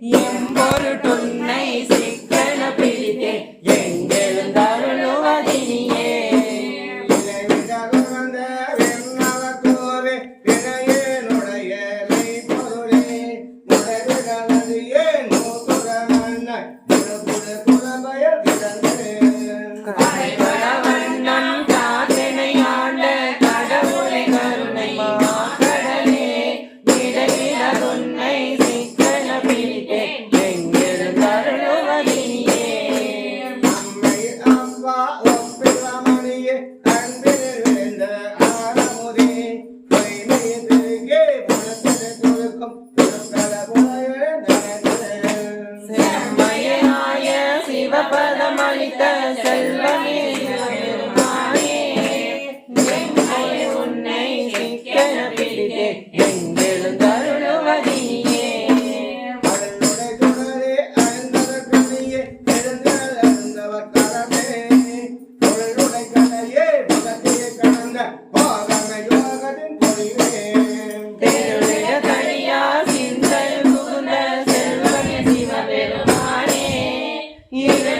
எம்பொருட்டுன்னை சிக்கன பிடித்தேன் எங்கெழுந்தருளுவதினியே கரைவளவண்ணன் papá, la manita, salva mi இருளிட துன்னை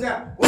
是这样，我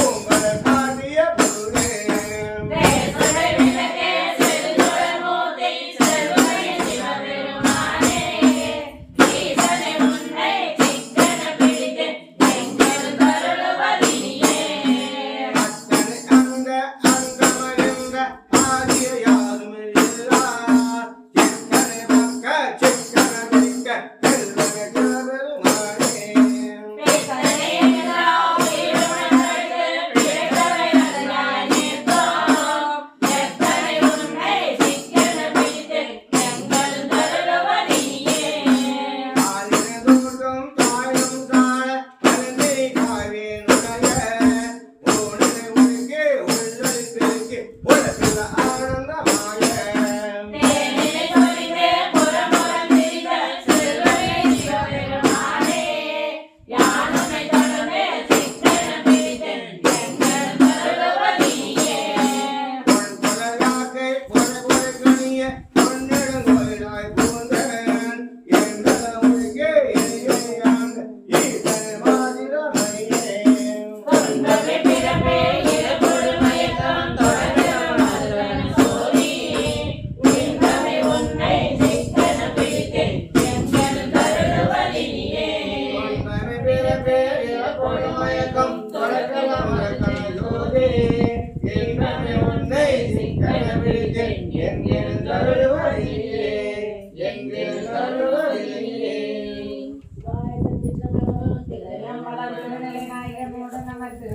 திருநிலை நாயகர் நமக்கு